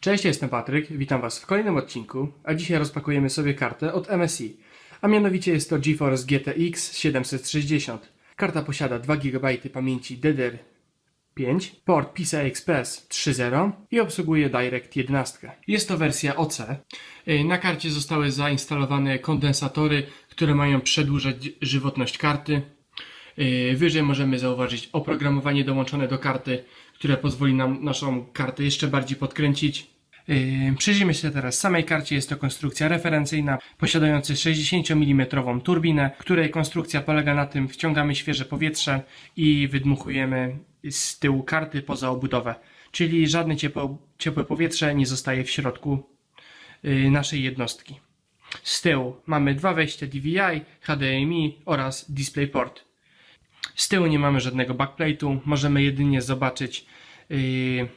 Cześć, jestem Patryk, witam Was w kolejnym odcinku, a dzisiaj rozpakujemy sobie kartę od MSI, a mianowicie jest to GeForce GTX 760. Karta posiada 2 GB pamięci DDR5, port PCI Express 3.0 i obsługuje Direct 11. Jest to wersja OC. Yy, Na karcie zostały zainstalowane kondensatory, które mają przedłużać żywotność karty. Yy, Wyżej możemy zauważyć oprogramowanie dołączone do karty, które pozwoli nam naszą kartę jeszcze bardziej podkręcić. Yy, Przyjrzyjmy się teraz samej karcie. Jest to konstrukcja referencyjna posiadająca 60 mm turbinę, której konstrukcja polega na tym, wciągamy świeże powietrze i wydmuchujemy z tyłu karty poza obudowę. Czyli żadne ciepłe, ciepłe powietrze nie zostaje w środku yy, naszej jednostki. Z tyłu mamy dwa wejścia DVI, HDMI oraz DisplayPort. Z tyłu nie mamy żadnego backplate'u, możemy jedynie zobaczyć yy,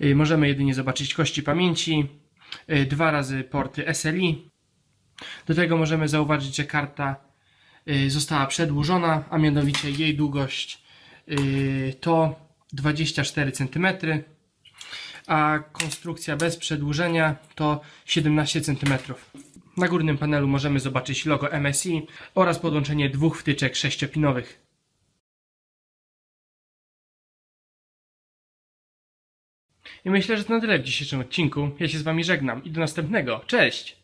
yy, możemy jedynie zobaczyć kości pamięci, yy, dwa razy porty SLI. Do tego możemy zauważyć, że karta yy, została przedłużona, a mianowicie jej długość yy, to 24 cm, a konstrukcja bez przedłużenia to 17 cm. Na górnym panelu możemy zobaczyć logo MSI oraz podłączenie dwóch wtyczek sześciopinowych. I myślę, że to na tyle w dzisiejszym odcinku. Ja się z Wami żegnam i do następnego. Cześć!